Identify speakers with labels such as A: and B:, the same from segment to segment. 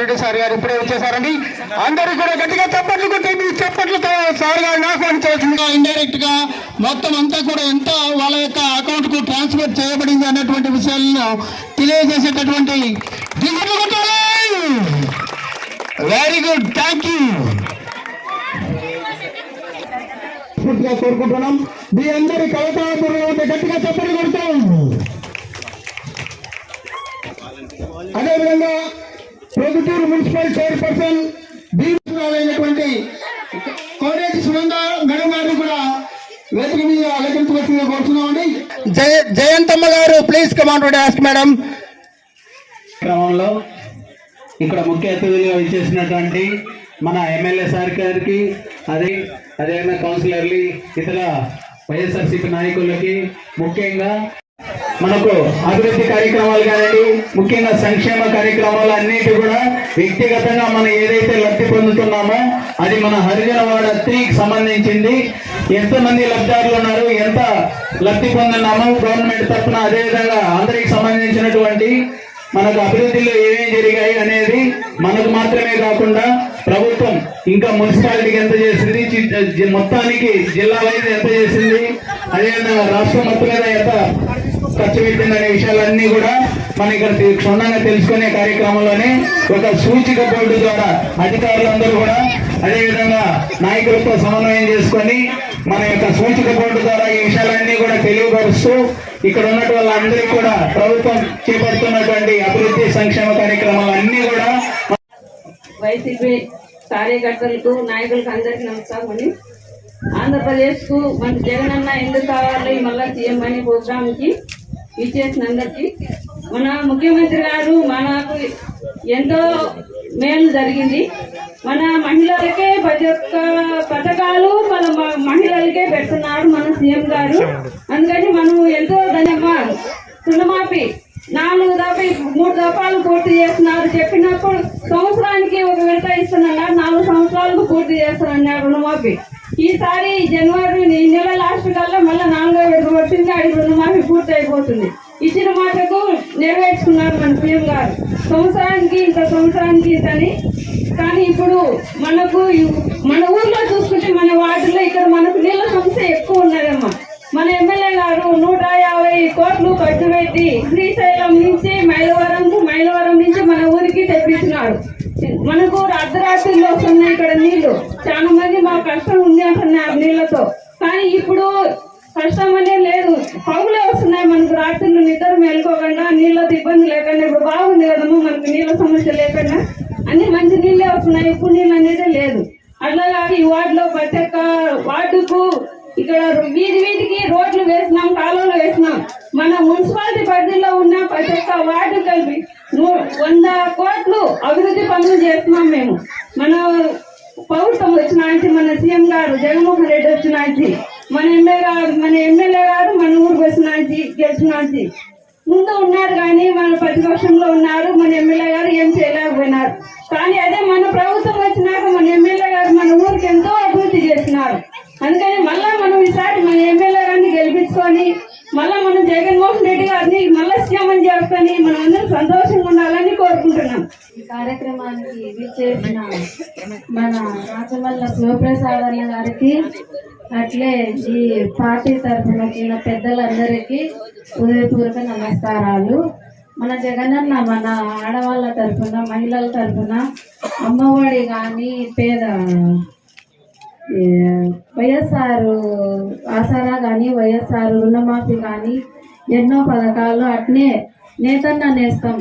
A: Reddy sir గారు ఇప్పుడే వచ్చేసారండి. అందరూ కూడా గట్టిగా చప్పట్లు కొట్టి చప్పట్లు సార్ గారిని ఆహ్వానించవలసిందిగా ఇండైరెక్ట్గా మొత్తం అంతా కూడా ఎంత వాళ్ళ యొక్క అకౌంట్కు ట్రాన్స్ఫర్ చేయబడింది అన్నటువంటి విషయాలను తెలియజేసేటటువంటి వెరీ గుడ్ థ్యాంక్ యూ కోరుకుంటున్నాం. మీ అందరి కవితాపూర్వం గట్టిగా చప్పట్లు కొడతాం. అదేవిధంగా ప్రొద్దుటూరు మున్సిపల్ చైర్పర్సన్ అయినటువంటి కోనేటి సునంద మేడం గారిని కూడా వేదిక మీద అలంకరించవలసిందిగా కోరుతున్నామండి. జయ జయంతమ్మ గారు ప్లీజ్ కమాండ్ ఆస్క్ మేడం
B: క్రమంలో ఇక్కడ ముఖ్య అతిథిగా ఇచ్చేసినటువంటి మన ఎమ్మెల్యే సార్ గారికి అదే అదేవిధంగా కౌన్సిలర్లు ఇతర వైఎస్ఆర్సీపీ నాయకులకి ముఖ్యంగా మనకు అభివృద్ధి కార్యక్రమాలు కానివ్వండి ముఖ్యంగా సంక్షేమ కార్యక్రమాలు అన్నిటి కూడా వ్యక్తిగతంగా మనం ఏదైతే లబ్ధి పొందుతున్నామో అది మన హరిజనవాడ త్రీకి సంబంధించింది. ఎంతమంది లబ్ధిదారులు ఉన్నారు ఎంత లబ్ధి పొందున్నామో గవర్నమెంట్ తరఫున అదేవిధంగా అందరికి సంబంధించినటువంటి మనకు అభివృద్ధిలో ఏమేమి జరిగాయి అనేది మనకు మాత్రమే కాకుండా ప్రభుత్వం ఇంకా మున్సిపాలిటీకి ఎంత చేసింది మొత్తానికి జిల్లా వైజ్ ఎంత చేసింది అదేవిధంగా రాష్ట్రం మొత్తం మీద ఎంత ఖర్చు పెట్టిందనే విషయాలన్నీ కూడా మన ఇక్కడ క్షుణ్ణంగా తెలుసుకునే కార్యక్రమంలోనే ఒక సూచిక బోర్డు ద్వారా అధికారులందరూ కూడా అదేవిధంగా నాయకులతో సమన్వయం చేసుకొని మన యొక్క సూచిక బోర్డు ద్వారా ఈ విషయాలన్నీ కూడా తెలియపరుస్తూ ఇక్కడ ఉన్నటువంటి వాళ్ళందరికీ కూడా ప్రభుత్వం చేపడుతున్నటువంటి అభివృద్ధి సంక్షేమ కార్యక్రమాలు అన్ని కూడా
C: వైసీపీ కార్యకర్తలకు నాయకులకు అందరికీ నమస్కారం అండి. ఆంధ్రప్రదేశ్కు మన జగనన్న ఎందుకు కావాలి? మళ్ళా సీఎం అనే ప్రోగ్రామ్కి ఇచ్చేసిన అందరికీ మన ముఖ్యమంత్రి గారు మనకు ఎంతో మేలు జరిగింది. మన మహిళలకే ప్రతి ఒక్క పథకాలు మన మహిళలకే పెడుతున్నారు మన సీఎం గారు. అందుకని మనం ఎంతో ధన్యవాదాలు రుణమాఫీ నాలుగు దఫా మూడు దఫాలు పూర్తి చేస్తున్నారు. చెప్పినప్పుడు సంవత్సరానికి ఒక విడత ఇస్తున్నారు. నాలుగు సంవత్సరాలకు పూర్తి చేస్తున్నారు రుణమాఫీ. ఈసారి జనవరి ఈ నెల లాస్ట్ కల్లా మళ్ళీ నాలుగో వచ్చింది అది రుణమాఫీ పూర్తి అయిపోతుంది ఇచ్చిన మాటకు నెరవేర్చుకున్నారు మన సీఎం గారు. సంవత్సరానికి ఇంత సంవత్సరానికి ఇంతని కానీ ఇప్పుడు మనకు మన ఊర్లో చూసుకుంటే మన వార్డులో ఇక్కడ మనకు నీళ్ళ సమస్య ఎక్కువ ఉన్నదమ్మా. మన ఎమ్మెల్యే గారు నూట యాభై కోట్లు ఖర్చు పెట్టి శ్రీశైలం నుంచి మైలవరంకు మైలవరం నుంచి మన ఊరికి తెప్పించినారు మనకు అర్ధరాత్రిలో వస్తున్నాయి ఇక్కడ నీళ్ళు. చాలా మంది మా కష్టం ఉంది అంటున్నారు నీళ్ళతో కానీ ఇప్పుడు కష్టం అనే లేదు పగులే వస్తున్నాయి మనకు రాత్రులు నిద్ర మేలుకోకుండా నీళ్ళతో ఇబ్బంది లేకుండా ఇప్పుడు బాగుంది కదమ్మా మనకు నీళ్ళ సమస్య లేకుండా అన్ని మంచి నీళ్ళే వస్తున్నాయి ఇప్పుడు నీళ్ళు అనేది లేదు అట్లా కాదు ఈ వార్డులో ప్రతి ఒక్క వార్డుకు ఇక్కడ వీధి వీధికి రోడ్లు వేసినాం కాలువలు వేసినాం. మన మున్సిపాలిటీ పరిధిలో ఉన్న ప్రతి ఒక్క వార్డు కలిపి వంద కోట్లు అభివృద్ధి పనులు చేస్తున్నాం మేము. మన ప్రభుత్వం వచ్చినాంచి మన సీఎం గారు జగన్మోహన్ రెడ్డి వచ్చినాంచి మన ఎమ్మెల్యే గారు మన ఎమ్మెల్యే గారు మన ఊరికి వచ్చినాంచి గెలిచినాంచి ముందు ఉన్నారు కానీ మన ప్రతిపక్షంలో ఉన్నారు మన ఎమ్మెల్యే గారు ఏం చేయలేకపోయినారు. కానీ అదే మన ప్రభుత్వం వచ్చినాక మన ఎమ్మెల్యే గారు మన ఊరికి ఎంతో అందుకని మళ్ళా మనం ఈసారి మన ఎమ్మెల్యే గారిని గెలిపించుకొని మళ్ళా మనం జగన్మోహన్ రెడ్డి గారిని మళ్ళా సీఎం అని చేసుకొని మనం అందరం సంతోషంగా ఉండాలని కోరుకుంటున్నాం.
D: ఈ కార్యక్రమానికి విచ్చేసిన మన రాచమల్ల శివప్రసాద్ అన్న గారికి అట్లే ఈ పార్టీ తరఫున వచ్చిన పెద్దలందరికీ హృదయపూర్వక నమస్కారాలు. మన జగనన్న మన ఆడవాళ్ళ తరఫున మహిళల తరఫున అమ్మఒడి కానీ పేద వైఎస్ఆర్ ఆసరా కానీ వైఎస్ఆర్ రుణమాఫీ కానీ ఎన్నో పథకాలు అట్నే నేతన్న నేస్తాం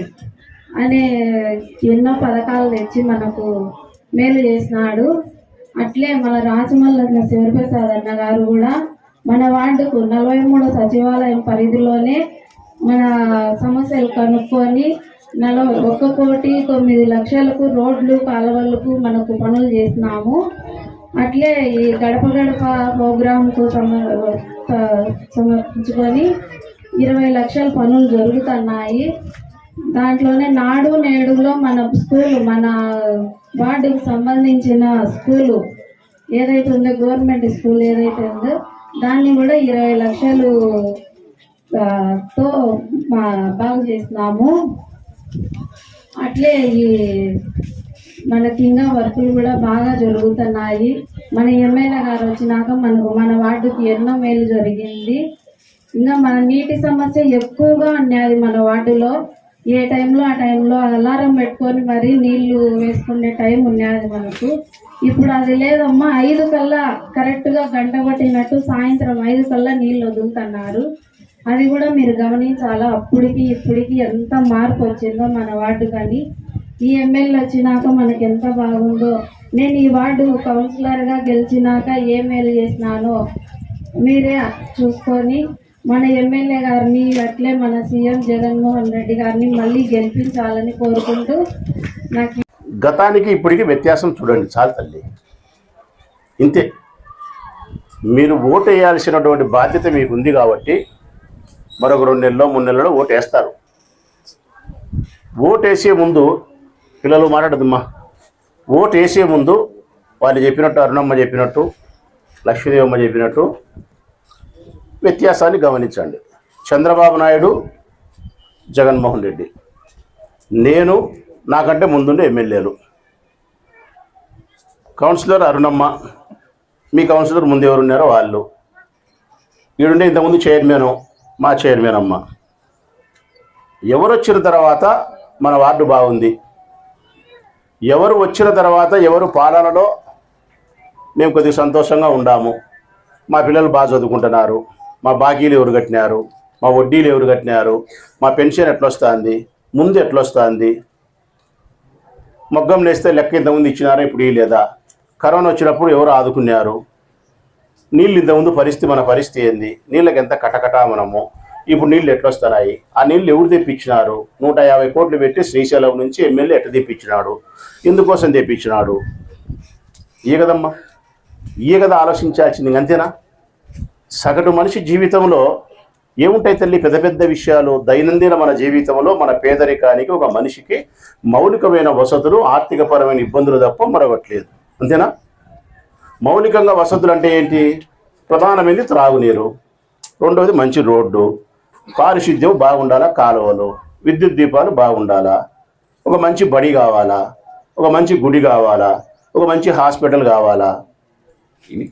D: అనే ఎన్నో పథకాలు తెచ్చి మనకు మేలు చేసినాడు. అట్లే మన రాజమల్ల శివప్రసాద్ అన్న గారు కూడా మన వార్డుకు నలభై మూడు సచివాలయం పరిధిలోనే మన సమస్యలు కనుక్కొని నలభై ఒక్క కోటి తొమ్మిది లక్షలకు రోడ్లు కాలువలకు మనకు పనులు చేసినాము. అట్లే ఈ గడప గడప ప్రోగ్రాంకు సమ సమర్పించుకొని ఇరవై లక్షల పనులు జరుగుతున్నాయి. దాంట్లోనే నాడు నేడులో మన స్కూల్ మన వార్డుకు సంబంధించిన స్కూలు ఏదైతే ఉందో గవర్నమెంట్ స్కూల్ ఏదైతే ఉందో దాన్ని కూడా ఇరవై లక్షలు తో బాగు చేస్తున్నాము. అట్లే ఈ మనకి ఇంకా వర్కులు కూడా బాగా జరుగుతున్నాయి. మన ఎమ్మెల్యే గారు వచ్చినాక మనకు మన వార్డుకి ఎన్నో మేలు జరిగింది. ఇంకా మన నీటి సమస్య ఎక్కువగా ఉన్నది మన వార్డులో. ఏ టైంలో ఆ టైంలో అలారం పెట్టుకొని మరి నీళ్ళు వేసుకునే టైం ఉన్నది మనకు. ఇప్పుడు అది లేదమ్మా ఐదు కల్లా కరెక్ట్గా గంట పట్టినట్టు సాయంత్రం ఐదు కల్లా నీళ్ళు వదులుతున్నారు. అది కూడా మీరు గమనించాలా? అప్పటికి ఇప్పటికి ఎంత మార్పు వచ్చిందో మన వార్డు కానీ ఈ ఎమ్మెల్యే వచ్చినాక మనకి ఎంత బాగుందో. నేను ఈ వార్డు కౌన్సిలర్గా గెలిచినాక ఏ మేలు చేసినానో. మీరే చూసుకొని మన ఎమ్మెల్యే గారిని అట్లే మన సీఎం జగన్మోహన్ రెడ్డి గారిని మళ్ళీ గెలిపించాలని కోరుకుంటూ నాకు
E: గతానికి ఇప్పటికి వ్యత్యాసం చూడండి చాలు తల్లి. ఇంతే. మీరు ఓటు వేయాల్సినటువంటి బాధ్యత మీకు ఉంది కాబట్టి మరొక రెండు నెలలో మూడు నెలలో ఓటు వేస్తారు ఓటు వేసే ముందు పిల్లలు మాట్లాడదమ్మా ఓటు వేసే ముందు వాళ్ళు చెప్పినట్టు అరుణమ్మ చెప్పినట్టు లక్ష్మీదేవమ్మ చెప్పినట్టు వ్యత్యాసాన్ని గమనించండి. చంద్రబాబు నాయుడు జగన్మోహన్ రెడ్డి. నేను నాకంటే ముందుండే ఎమ్మెల్యేలు. కౌన్సిలర్ అరుణమ్మ మీ కౌన్సిలర్ ముందు ఎవరు ఉన్నారో వాళ్ళు. ఈడుండే ఇంతకుముందు చైర్మను మా చైర్మన్ అమ్మ. ఎవరు వచ్చిన తర్వాత మన వార్డు బాగుంది. ఎవరు వచ్చిన తర్వాత ఎవరు పాలనలో మేము కొద్దిగా సంతోషంగా ఉండాము. మా పిల్లలు బాగా చదువుకుంటున్నారు. మా బాకీలు ఎవరు కట్టినారు? మా వడ్డీలు ఎవరు కట్టినారు? మా పెన్షన్ ఎట్లొస్తుంది? ముందు ఎట్లొస్తుంది? మగ్గం లేస్తే లెక్క ఇంతకుముందు ఇచ్చినారా ఇప్పుడు ఈ లేదా కరోనా వచ్చినప్పుడు ఎవరు ఆదుకున్నారు? నీళ్ళు ఇంతకుముందు పరిస్థితి మన పరిస్థితి ఏంది? నీళ్ళకి ఎంత కటకటా మనము? ఇప్పుడు నీళ్ళు ఎట్లా వస్తున్నాయి ఆ నీళ్ళు ఎవరు తెప్పించినారు? నూట యాభై కోట్లు పెట్టి శ్రీశైలం నుంచి ఎమ్మెల్యే ఎట్లా తెప్పించినాడు? ఎందుకోసం తెప్పించినాడు. ఏ కదమ్మా? ఏ కదా ఆలోచించాల్సింది అంతేనా? సగటు మనిషి జీవితంలో ఏముంటాయి తల్లి? పెద్ద పెద్ద విషయాలు. దైనందిన మన జీవితంలో మన పేదరికానికి ఒక మనిషికి మౌలికమైన వసతులు ఆర్థికపరమైన ఇబ్బందులు తప్ప మరొకట్లేదు. అంతేనా? మౌలికంగా వసతులు అంటే ఏంటి? ప్రధానమైనది త్రాగునీరు. రెండవది మంచి రోడ్డు. పారిశుద్ధ్యం బాగుండాలా? కాలువలు విద్యుత్ దీపాలు బాగుండాలా? ఒక మంచి బడి కావాలా? ఒక మంచి గుడి కావాలా? ఒక మంచి హాస్పిటల్ కావాలా? ఇవి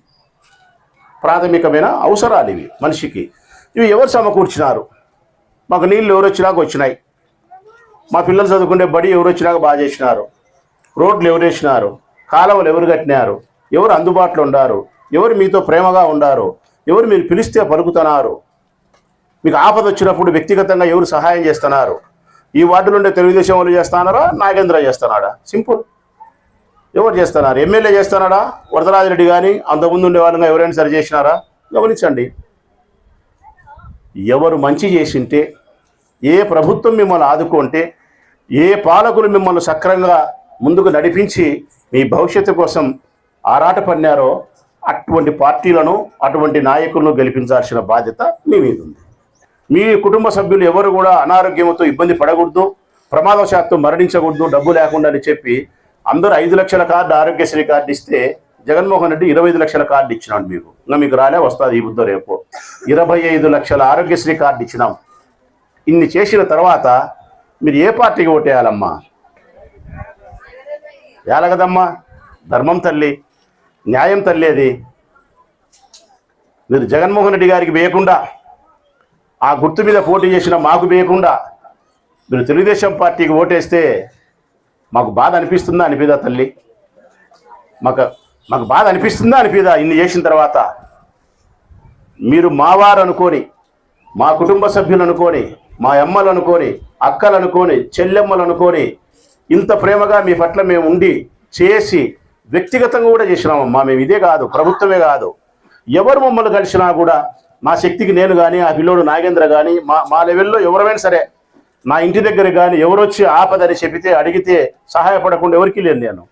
E: ప్రాథమికమైన అవసరాలు ఇవి మనిషికి. ఇవి ఎవరు సమకూర్చినారు? మాకు నీళ్ళు ఎవరు వచ్చినాక వచ్చినాయి. మా పిల్లలు చదువుకునే బడి ఎవరు వచ్చినాక బాగా చేసినారు. రోడ్లు ఎవరు వేసినారు? కాలువలు ఎవరు కట్టినారు? ఎవరు అందుబాటులో ఉండారు ఎవరు మీతో ప్రేమగా ఉండారు ఎవరు మీరు పిలిస్తే పలుకుతున్నారు? మీకు ఆపద వచ్చినప్పుడు వ్యక్తిగతంగా ఎవరు సహాయం చేస్తున్నారు? ఈ వార్డులో ఉండే తెలుగుదేశం వాళ్ళు చేస్తున్నారా? నాగేంద్ర చేస్తున్నాడా? సింపుల్. ఎవరు చేస్తున్నారు? ఎమ్మెల్యే చేస్తున్నాడా? వరదరాజరెడ్డి కానీ అంతకుముందు ఉండే వాళ్ళంగా ఎవరైనా సరి చేసినారా? గమనించండి. ఎవరు మంచి చేసింటే ఏ ప్రభుత్వం మిమ్మల్ని ఆదుకుంటే ఏ పాలకులు మిమ్మల్ని సక్రంగా ముందుకు నడిపించి మీ భవిష్యత్తు కోసం ఆరాట పన్నారో అటువంటి పార్టీలను అటువంటి నాయకులను గెలిపించాల్సిన బాధ్యత మీ మీద ఉంది. మీ కుటుంబ సభ్యులు ఎవరు కూడా అనారోగ్యంతో ఇబ్బంది పడకూడదు ప్రమాదవశాత్తు మరణించకూడదు డబ్బు లేకుండా అని చెప్పి అందరూ ఐదు లక్షల కార్డు ఆరోగ్యశ్రీ కార్డు ఇస్తే జగన్మోహన్ రెడ్డి ఇరవై ఐదు లక్షల కార్డు ఇచ్చినాడు మీకు. ఇంకా మీకు రాలే వస్తుంది ఈ బుద్ధ రేపు. ఇరవై ఐదు లక్షల ఆరోగ్యశ్రీ కార్డు ఇచ్చినాం. ఇన్ని చేసిన తర్వాత మీరు ఏ పార్టీకి ఓటేయాలమ్మా? ఏలగదమ్మా ధర్మం తల్లి న్యాయం తల్లి అది. మీరు జగన్మోహన్ రెడ్డి గారికి వేయకుండా ఆ గుర్తు మీద పోటీ చేసిన మాకు వేయకుండా మీరు తెలుగుదేశం పార్టీకి ఓటేస్తే మాకు బాధ అనిపిస్తుందా అనిపిదా తల్లి? మాకు మాకు బాధ అనిపిస్తుందా అనిపిదా ఇన్ని చేసిన తర్వాత? మీరు మావారు అనుకొని మా కుటుంబ సభ్యులు అనుకొని మా అమ్మలు అనుకొని అక్కలు అనుకొని చెల్లెమ్మలు అనుకొని ఇంత ప్రేమగా మీ పట్ల మేము ఉండి చేసి వ్యక్తిగతంగా కూడా చేసినామమ్మా. మేము ఇదే కాదు ప్రభుత్వమే కాదు. ఎవరు మమ్మల్ని కలిసినా కూడా మా శక్తికి నేను కానీ ఆ పిల్లోడు నాగేంద్ర కానీ మా మా లెవెల్లో ఎవరైనా సరే నా ఇంటి దగ్గర కానీ ఎవరొచ్చి ఆపదని చెబితే అడిగితే సహాయపడకుండా ఎవరికి లేను నేను.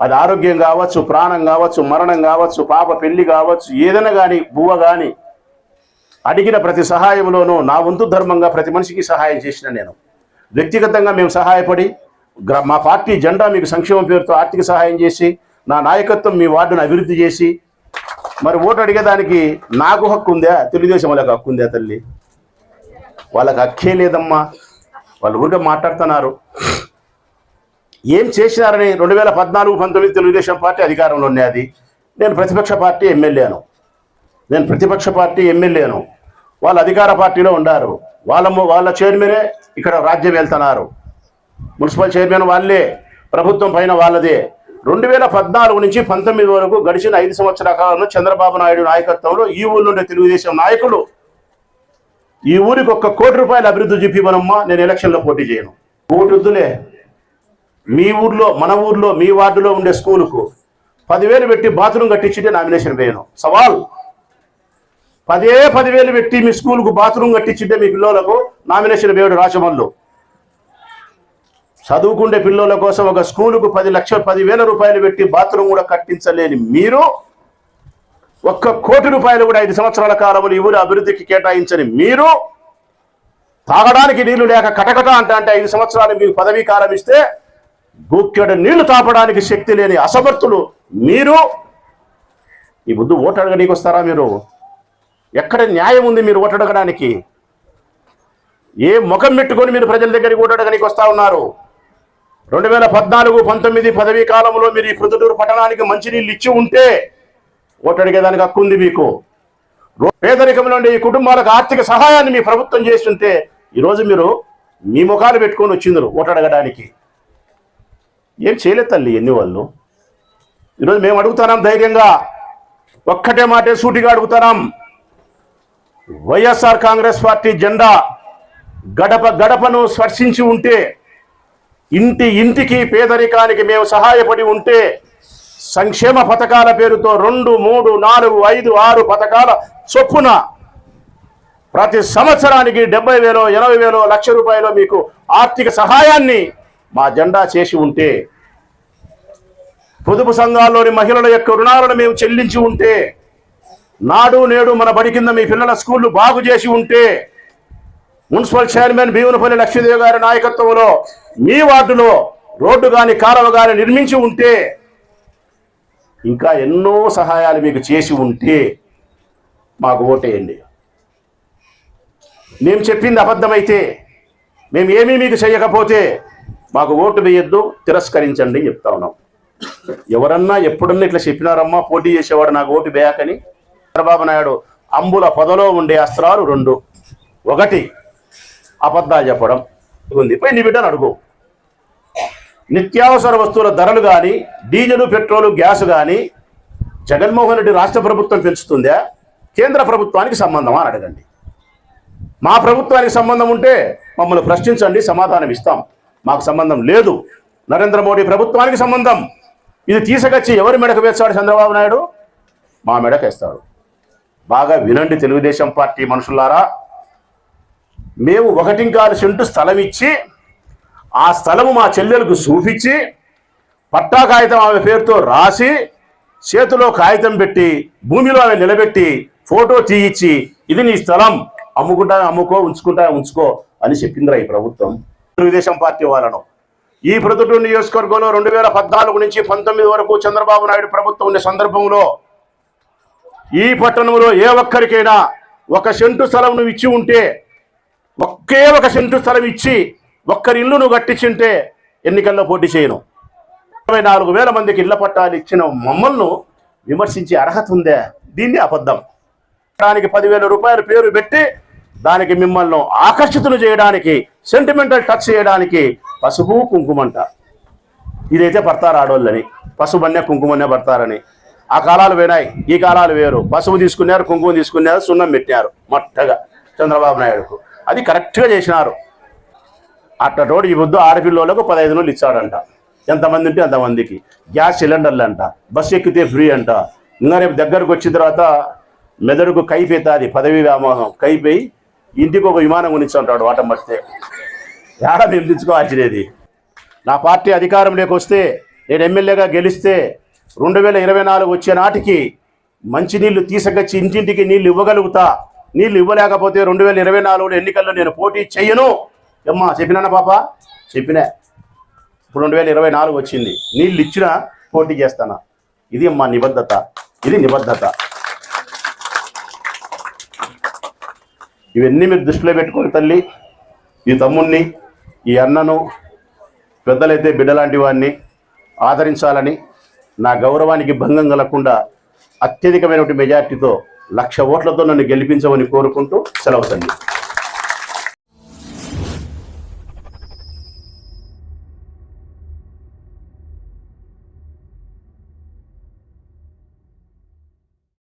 E: అది ఆరోగ్యం కావచ్చు ప్రాణం కావచ్చు మరణం కావచ్చు పాప పెళ్ళి కావచ్చు ఏదైనా కానీ బువ్వ కానీ అడిగిన ప్రతి సహాయంలోనూ నా వంతు ధర్మంగా ప్రతి మనిషికి సహాయం చేసిన నేను. వ్యక్తిగతంగా మేము సహాయపడి మా పార్టీ జెండా మీకు సంక్షేమం పేరుతో ఆర్థిక సహాయం చేసి నా నాయకత్వం మీ వార్డును అభివృద్ధి చేసి మరి ఓటు అడిగేదానికి నాకు హక్కు ఉందా తెలుగుదేశం వాళ్ళకి హక్కు ఉందా తల్లి. వాళ్ళకి హక్కే లేదమ్మా. వాళ్ళు ఊరికే మాట్లాడుతున్నారు. ఏం చేసినారని రెండు వేల పద్నాలుగు పంతొమ్మిది తెలుగుదేశం పార్టీ అధికారంలో ఉన్నది నేను ప్రతిపక్ష పార్టీ ఎమ్మెల్యేను. నేను ప్రతిపక్ష పార్టీ ఎమ్మెల్యేను. వాళ్ళు అధికార పార్టీలో ఉండారు. వాళ్ళ వాళ్ళ చైర్మనే ఇక్కడ రాజ్యం వెళ్తున్నారు. మున్సిపల్ చైర్మన్ వాళ్ళే. ప్రభుత్వం పైన వాళ్ళదే. రెండు వేల పద్నాలుగు నుంచి పంతొమ్మిది వరకు గడిచిన ఐదు సంవత్సరాల కాలంలో చంద్రబాబు నాయుడు నాయకత్వంలో ఈ ఊళ్ళో ఉండే తెలుగుదేశం నాయకులు ఈ ఊరికి ఒక్క కోటి రూపాయల అభివృద్ధి చూపివనమ్మా నేను ఎలక్షన్లో పోటీ చేయను. ఓటు వద్దులే మీ ఊర్లో మన ఊర్లో మీ వార్డులో ఉండే స్కూలుకు పదివేలు పెట్టి బాత్రూమ్ కట్టించింటే నామినేషన్ వేయను. సవాల్. పదే పదివేలు పెట్టి మీ స్కూల్కు బాత్రూమ్ కట్టించింటే మీ పిల్లలకు నామినేషన్ వేయడు రాచమల్లు చదువుకుండే పిల్లల కోసం ఒక స్కూలుకు పది లక్షల పదివేల రూపాయలు పెట్టి బాత్రూమ్ కూడా కట్టించలేని మీరు ఒక్క కోటి రూపాయలు కూడా ఐదు సంవత్సరాల కాలంలో ఈ అభివృద్ధికి కేటాయించని మీరు తాగడానికి నీళ్ళు లేక కటకట అంటే అంటే ఐదు సంవత్సరాలు మీకు పదవీ కారమిస్తే ఇస్తే గుక్కెడు నీళ్ళు తాపడానికి శక్తి లేని అసమర్థులు మీరు. ఈ బుద్ధు ఓటు అడగడానికి వస్తారా మీరు? ఎక్కడ న్యాయం ఉంది మీరు ఓటు అడగడానికి? ఏ ముఖం పెట్టుకొని మీరు ప్రజల దగ్గరికి ఓటు అడగడానికి వస్తా ఉన్నారు? రెండు వేల పద్నాలుగు పంతొమ్మిది పదవీ కాలంలో మీరు ఈ ప్రొద్దుటూరు పట్టణానికి మంచినీళ్ళు ఇచ్చి ఉంటే ఓటడిగేదానికి హక్కు ఉంది మీకు. పేదరికంలో ఉండే ఈ కుటుంబాలకు ఆర్థిక సహాయాన్ని మీ ప్రభుత్వం చేస్తుంటే ఈరోజు మీరు మీ ముఖాలు పెట్టుకొని వచ్చిందరు ఓటడగడానికి. ఏం చేయలేదు తల్లి ఎన్ని వాళ్ళు? ఈరోజు మేము అడుగుతున్నాం ధైర్యంగా. ఒక్కటే మాటే సూటిగా అడుగుతున్నాం. వైఎస్ఆర్ కాంగ్రెస్ పార్టీ జెండా గడప గడపను స్పర్శించి ఉంటే ఇంటి ఇంటికి పేదరికానికి మేము సహాయపడి ఉంటే సంక్షేమ పథకాల పేరుతో రెండు మూడు నాలుగు ఐదు ఆరు పథకాల చొప్పున ప్రతి సంవత్సరానికి డెబ్బై వేలో ఎనభై వేలో లక్ష రూపాయలు మీకు ఆర్థిక సహాయాన్ని మా జెండా చేసి ఉంటే పొదుపు సంఘాల్లోని మహిళల యొక్క రుణాలను మేము చెల్లించి ఉంటే నాడు నేడు మన బడి కింద మీ పిల్లల స్కూళ్ళు బాగు చేసి ఉంటే మున్సిపల్ చైర్మన్ భీమునపల్లి లక్ష్మీదేవి గారి నాయకత్వంలో మీ వార్డులో రోడ్డు కానీ కాలువ కానీ నిర్మించి ఉంటే ఇంకా ఎన్నో సహాయాలు మీకు చేసి ఉంటే మాకు ఓటేయండి. మేము చెప్పింది అబద్ధమైతే మేము ఏమీ మీకు చేయకపోతే మాకు ఓటు వేయొద్దు తిరస్కరించండి అని చెప్తా ఉన్నాం. ఎవరన్నా ఎప్పుడన్నా ఇట్లా చెప్పినారమ్మా పోటీ చేసేవాడు నాకు ఓటు వేయకని? చంద్రబాబు నాయుడు అంబుల పొదలో ఉండే అస్త్రాలు రెండు. ఒకటి అబద్ధాలు చెప్పడం. ఉంది. పోయి నీ బిడ్డను అడుగు. నిత్యావసర వస్తువుల ధరలు కానీ డీజిల్ పెట్రోలు గ్యాస్ కానీ జగన్మోహన్ రెడ్డి రాష్ట్ర ప్రభుత్వం పెంచుతుందా కేంద్ర ప్రభుత్వానికి సంబంధమా అని అడగండి. మా ప్రభుత్వానికి సంబంధం ఉంటే మమ్మల్ని ప్రశ్నించండి సమాధానం ఇస్తాం. మాకు సంబంధం లేదు. నరేంద్ర మోడీ ప్రభుత్వానికి సంబంధం. ఇది తీసుకొచ్చి ఎవరు మెడకు వేస్తాడు చంద్రబాబు నాయుడు? మా మెడకు వేస్తాడు బాగా వినండి తెలుగుదేశం పార్టీ మనుషులారా. మేము ఒకటింకాలు సెంటు స్థలం ఇచ్చి ఆ స్థలము మా చెల్లెలకు చూపించి పట్టా కాగితం ఆమె పేరుతో రాసి చేతిలో కాగితం పెట్టి భూమిలో ఆమె నిలబెట్టి ఫోటో తీయించి ఇది నీ స్థలం అమ్ముకుంటా అమ్ముకో ఉంచుకుంటా ఉంచుకో అని చెప్పిందిరా ఈ ప్రభుత్వం. తెలుగుదేశం పార్టీ వాళ్ళను. ఈ ప్రొద్దుటూరు నియోజకవర్గంలో రెండు వేల పద్నాలుగు నుంచి పంతొమ్మిది వరకు చంద్రబాబు నాయుడు ప్రభుత్వం ఉన్న సందర్భంలో ఈ పట్టణంలో ఏ ఒక్కరికైనా ఒక సెంటు స్థలం నువ్వు ఇచ్చి ఉంటే ఒకే ఒక సెంటు స్థలం ఇచ్చి ఒక్కరి ఇల్లు నువ్వు కట్టించుంటే ఎన్నికల్లో పోటీ చేయను. ఇరవై నాలుగు వేల మందికి ఇళ్ళ పట్టాలు ఇచ్చిన మమ్మల్ని విమర్శించే అర్హత ఉందే. దీన్ని అబద్ధం. దానికి పదివేల రూపాయలు పేరు పెట్టి దానికి మిమ్మల్ని ఆకర్షితులు చేయడానికి సెంటిమెంటల్ టచ్ చేయడానికి పసుపు కుంకుమంట. ఇదైతే పడతారు ఆడోళ్ళని. పసుపన్నే కుంకుమన్నే పడతారని. ఆ కాలాలు పోయినాయి. ఈ కాలాలు వేరు. పసుపు తీసుకున్నారు కుంకుమ తీసుకున్నారు సున్నం పెట్టినారు. మొట్టగా. చంద్రబాబు నాయుడుకు. అది కరెక్ట్గా చేసినారు. అట్ట రోడ్డు ఇవ్వద్దు ఆడపిల్లలకు పదహైదు రోజులు ఇచ్చాడంట. ఎంతమంది ఉంటే అంతమందికి. గ్యాస్ సిలిండర్లు అంట బస్సు ఎక్కితే ఫ్రీ అంట. ఇంకా రేపు దగ్గరకు వచ్చిన తర్వాత మెదడుకు కైపోతుంది పదవి వ్యామోహం. కైపోయి ఇంటికి ఒక విమానం కొనిచ్చుంటాడు వాటం పడితే ఏడ నిర్మించుకోవాల్సినది నా పార్టీ అధికారంలోకి వస్తే నేను ఎమ్మెల్యేగా గెలిస్తే రెండు వేల ఇరవై నాలుగు వచ్చే నాటికి మంచినీళ్ళు తీసుకొచ్చి ఇంటింటికి నీళ్ళు ఇవ్వగలుగుతా. నీళ్ళు ఇవ్వలేకపోతే రెండు వేల ఇరవై నాలుగులో ఎన్నికల్లో నేను పోటీ చెయ్యను అమ్మా చెప్పినా పాప? చెప్పినా. ఇప్పుడు రెండు వేల ఇరవై నాలుగు వచ్చింది. నీళ్ళు ఇచ్చినా పోటీ చేస్తానా? ఇది అమ్మా నిబద్ధత. ఇది నిబద్ధత. ఇవన్నీ మీరు దృష్టిలో పెట్టుకొని తల్లి. ఈ తమ్ముణ్ణి ఈ అన్నను పెద్దలైతే బిడ్డలాంటి వాడిని ఆదరించాలని నా గౌరవానికి భంగం కలగకుండా అత్యధికమైనటువంటి మెజార్టీతో లక్ష ఓట్లతో నన్ను గెలిపించమని కోరుకుంటూ సెలవు తల్లి